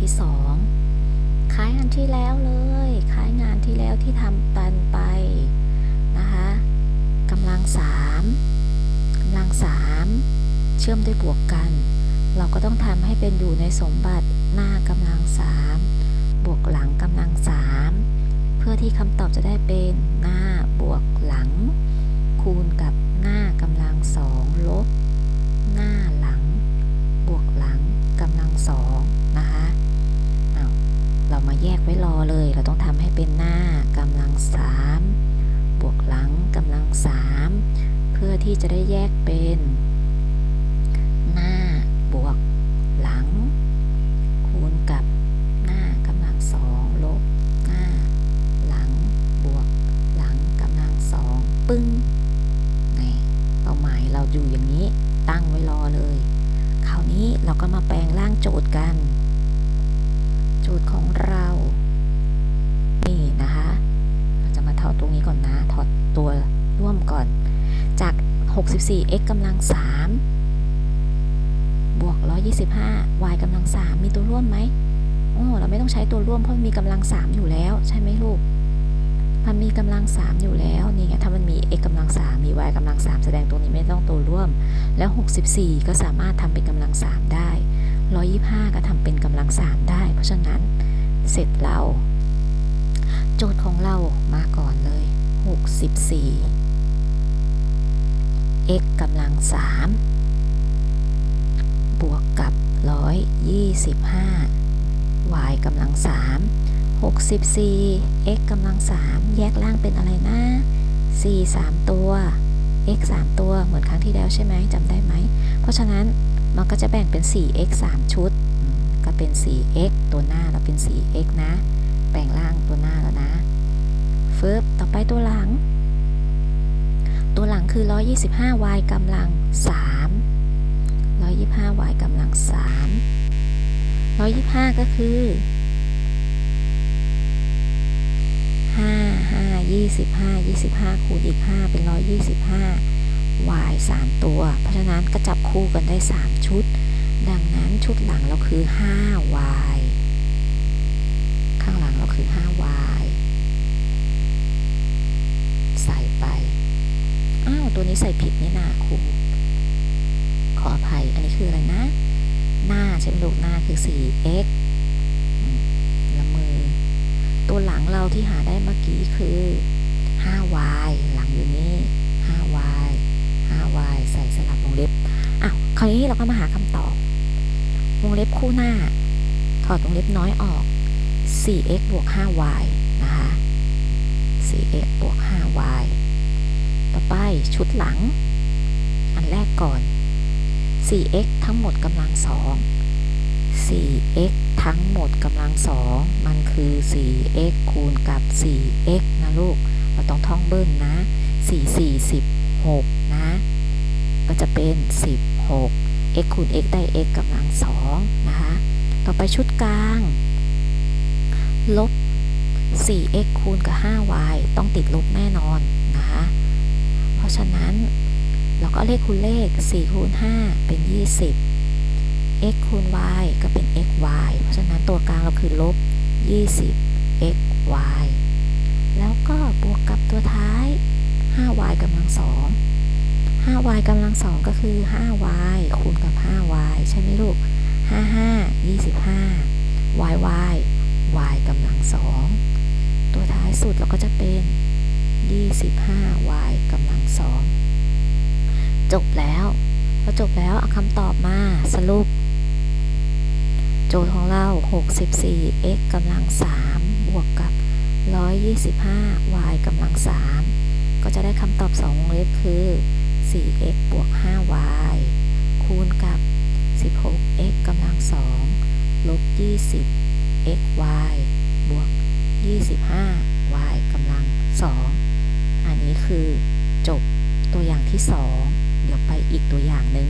ที่สองคล้ายอันที่แล้วเลยคล้ายงานที่แล้วที่ทำตันไปนะคะกำลังสามกำลังสามเชื่อมด้วยบวกกัน เราก็ต้องทำให้เป็นอยู่ในสมบัติหน้ากำลังสามบวกหลังกำลังสามเพื่อที่คำตอบจะได้เป็นหน้าบวกหลัง คูณกับ 3 บวกหลังกำลัง 3 เพื่อที่จะได้แยกเป็น หน้าบวกหลัง คูณกับหน้ากำลัง 2 ลบหน้า หลังบวกหลังกำลัง 2 ปึ้งนี่เป้าหมายเราอยู่อย่างนี้ตั้งไว้รอเลย คราวนี้เราก็มาแปลงร่างโจทย์กัน 64x กำลัง 3 บวก 125 y กำลัง 3 มีตัวร่วมไหมโอ้เราไม่ต้องใช้ตัวร่วมเพราะมันมีกำลัง 3 อยู่แล้ว ใช่ไหมลูก มันมีกำลัง 3 อยู่แล้ว นี่ไง ถ้ามันมี x กำลัง 3 มี y กำลัง 3 แสดงตรงนี้ไม่ต้องตัวร่วม แล้ว 64 ก็สามารถทำเป็นกำลัง 3 ได้ 125 ก็ทำเป็นกำลัง 3 ได้ เพราะฉะนั้นเสร็จเรา โจทย์ของเรามาก่อนเลย 64 x กำลัง 3 บวกกับ 125 y กำลัง 3 64 x กำลัง 3 แยกล่างเป็นอะไรนะ 4 3 ตัว x 3 ตัวเหมือนครั้งที่แล้วใช่ไหมจำได้ไหม เพราะฉะนั้นมันก็จะแบ่งเป็น 4x 3 ชุด ก็เป็น 4x ตัวหน้าเราเป็น 4x นะ แบ่งล่างตัวหน้าแล้วนะฟึบต่อไปตัวหลัง คือ 125y กำลัง 3 125y กำลัง 3 125 ก็คือ 5 5 25 25 คูณอีก 5 เป็น 125 y 3 ตัว เพราะฉะนั้นก็จับคู่กันได้ 3 ชุด ดังนั้นชุดหลังเราคือ 5y ข้างหลังเราคือ 5y อ้าวตัวนี้ใส่ผิดนี่นาครูขออภัย อันนี้คืออะไรนะ หน้าใช่ไหมลูกหน้าคือ 4x ละมือ ตัวหลังเราที่หาได้เมื่อกี้คือ 5y หลังอยู่นี่ 5y 5y ใส่สลับวงเล็บอะคราวนี้เราก็มาหาคำตอบ วงเล็บคู่หน้า ถอดวงเล็บน้อยออก 4x บวก 5y นะคะ 4x บวก 5y ต่อไปชุดหลัง อันแรกก่อน 4x ทั้งหมดกำลัง2 4x ทั้งหมดกำลัง2มันคือ 4x คูณกับ 4x นะลูก เราต้องท่องเบิ้ลนะ 4 4 16 นะ ก็จะเป็น 16 x คูณ x ได้ x กำลัง2นะคะ ต่อไปชุดกลาง ลบ 4x คูณกับ 5y ต้องติดลบแน่นอนนะคะ เพราะฉะนั้นเราก็เลขคูณเลข4คูณ5เป็น 20 x คูณ y ก็เป็น xy เพราะฉะนั้นตัวกลางเราคือลบ 20 xy แล้วก็บวกกับตัวท้าย 5y กำลัง2 5y กำลัง2ก็คือ 5y คูณกับ 5y ใช่ไหมลูก 55 25 y y y กำลัง2ตัวท้ายสุดเราก็จะเป็น 25y กำลัง2จบแล้วพอจบแล้วเอาคำตอบมาสรุป โจทย์ของเรา 64x กำลัง 3 บวกกับ 125y กำลัง 3 ก็จะได้คำตอบ 2 วงเล็บคือ 4x บวก 5y คูณกับ 16x กำลัง 2 ลบ 20xy บวก 25y กำลัง2อั นี้คือจบตัวอย่างที่2เดี๋ยวไปอีกตัวอย่างหนึ่ง